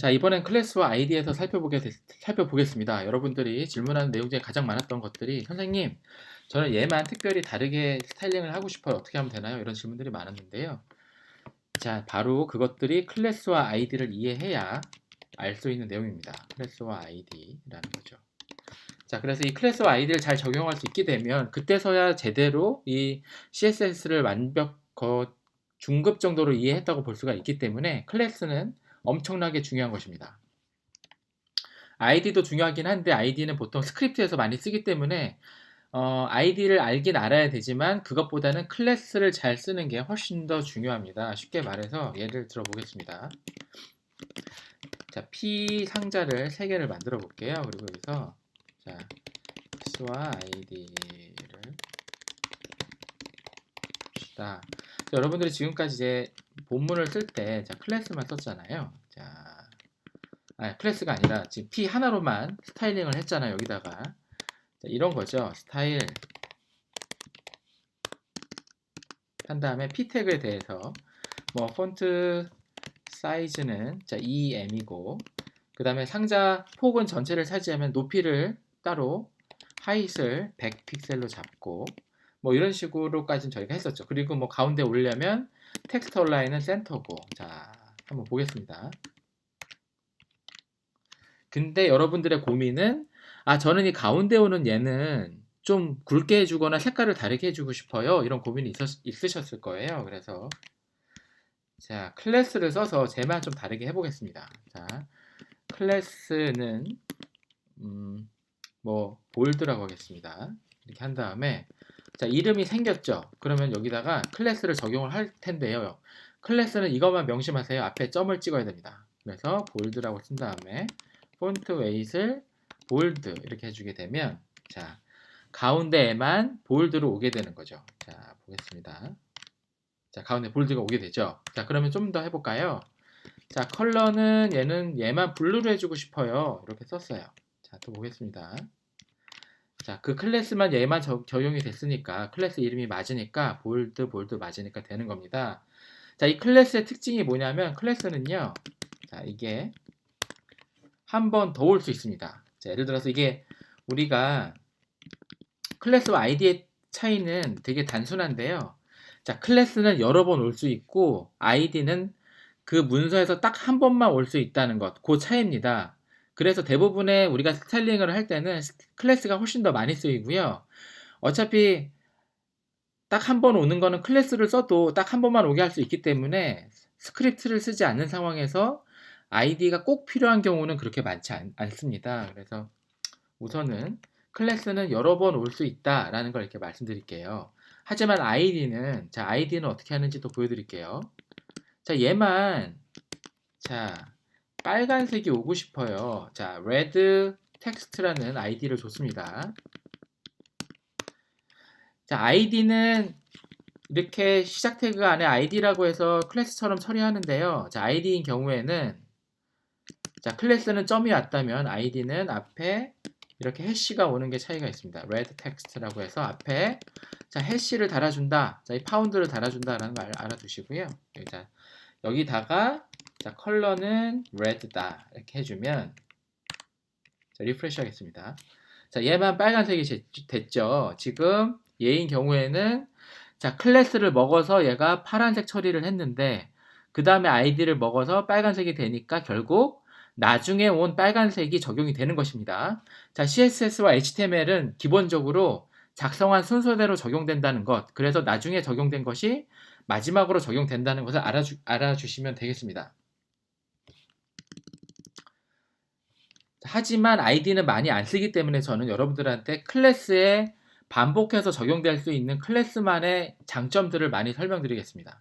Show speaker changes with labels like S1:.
S1: 자, 이번엔 클래스와 아이디에서 살펴보게, 살펴보겠습니다. 여러분들이 질문하는 내용 중에 가장 많았던 것들이 선생님, 저는 얘만 특별히 다르게 스타일링을 하고 싶어요. 어떻게 하면 되나요? 이런 질문들이 많았는데요. 자, 바로 그것들이 클래스와 아이디를 이해해야 알 수 있는 내용입니다. 클래스와 아이디라는 거죠. 자, 그래서 이 클래스와 아이디를 잘 적용할 수 있게 되면 그때서야 제대로 이 CSS를 완벽 거 중급 정도로 이해했다고 볼 수가 있기 때문에 클래스는 엄청나게 중요한 것입니다. 아이디도 중요하긴 한데 아이디는 보통 스크립트에서 많이 쓰기 때문에 어, 아이디를 알긴 알아야 되지만 그것보다는 클래스를 잘 쓰는 게 훨씬 더 중요합니다. 쉽게 말해서 예를 들어 보겠습니다. 자, P 상자를 3개를 만들어 볼게요. 그리고 여기서 자, X와 아이디를 봅시다. 자, 여러분들이 지금까지 이제 본문을 쓸때 클래스만 썼잖아요. 자, 아, 클래스가 아니라 지금 P 하나로만 스타일링을 했잖아요. 여기다가 자, 이런 거죠. 스타일 한 다음에 P 태그에 대해서 뭐 폰트 사이즈는 자 2m이고 그 다음에 상자 폭은 전체를 차지하면 높이를 따로 하이트를 100픽셀로 잡고 뭐 이런 식으로까지는 저희가 했었죠. 그리고 뭐 가운데 올려면 텍스트 온라인은 센터고 자 한번 보겠습니다. 근데 여러분들의 고민은 아 저는 이 가운데 오는 얘는 좀 굵게 해주거나 색깔을 다르게 해주고 싶어요. 이런 고민이 있었, 있으셨을 거예요. 그래서 자 클래스를 써서 제만 좀 다르게 해보겠습니다. 자 클래스는 음, 뭐 볼드라고 하겠습니다. 이렇게 한 다음에 자 이름이 생겼죠. 그러면 여기다가 클래스를 적용을 할 텐데요. 클래스는 이것만 명심하세요. 앞에 점을 찍어야 됩니다. 그래서 볼드라고 쓴 다음에 폰트 웨이트를 볼드 이렇게 해주게 되면 자 가운데에만 볼드로 오게 되는 거죠. 자 보겠습니다. 자 가운데 볼드가 오게 되죠. 자 그러면 좀 더 해볼까요? 자 컬러는 얘는 얘만 블루로 해주고 싶어요. 이렇게 썼어요. 자 또 보겠습니다. 자, 그 클래스만 얘만 적, 적용이 됐으니까 클래스 이름이 맞으니까 볼드 볼드 맞으니까 되는 겁니다. 자, 이 클래스의 특징이 뭐냐면 클래스는요. 자, 이게 한 번 더 올 수 있습니다. 자, 예를 들어서 이게 우리가 클래스와 아이디의 차이는 되게 단순한데요. 자, 클래스는 여러 번 올 수 있고 아이디는 그 문서에서 딱 한 번만 올 수 있다는 것. 그 차이입니다. 그래서 대부분의 우리가 스타일링을 할 때는 클래스가 훨씬 더 많이 쓰이고요. 어차피 딱 한 번 오는 거는 클래스를 써도 딱 한 번만 오게 할 수 있기 때문에 스크립트를 쓰지 않는 상황에서 아이디가 꼭 필요한 경우는 그렇게 많지 않, 않습니다. 그래서 우선은 클래스는 여러 번 올 수 있다라는 걸 이렇게 말씀드릴게요. 하지만 아이디는 자 아이디는 어떻게 하는지 또 보여드릴게요. 자 얘만 자 빨간색이 오고 싶어요. 자, red 텍스트라는 아이디를 줬습니다. 자, 아이디는 이렇게 시작 태그 안에 아이디라고 해서 클래스처럼 처리하는데요. 자, 아이디인 경우에는 자, 클래스는 점이 왔다면 아이디는 앞에 이렇게 해시가 오는 게 차이가 있습니다. red 텍스트라고 해서 앞에 자, 해시를 달아준다. 자, 이 파운드를 달아준다라는 걸 알아두시고요. 자, 여기다가 자, 컬러는 red다. 이렇게 해주면 자, 리프레시 하겠습니다. 자, 얘만 빨간색이 제, 됐죠. 지금 얘인 경우에는 자, 클래스를 먹어서 얘가 파란색 처리를 했는데 그 다음에 아이디를 먹어서 빨간색이 되니까 결국 나중에 온 빨간색이 적용이 되는 것입니다. 자, CSS와 HTML은 기본적으로 작성한 순서대로 적용된다는 것. 그래서 나중에 적용된 것이 마지막으로 적용된다는 것을 알아주, 알아주시면 되겠습니다. 하지만 아이디는 많이 안 쓰기 때문에 저는 여러분들한테 클래스에 반복해서 적용될 수 있는 클래스만의 장점들을 많이 설명드리겠습니다.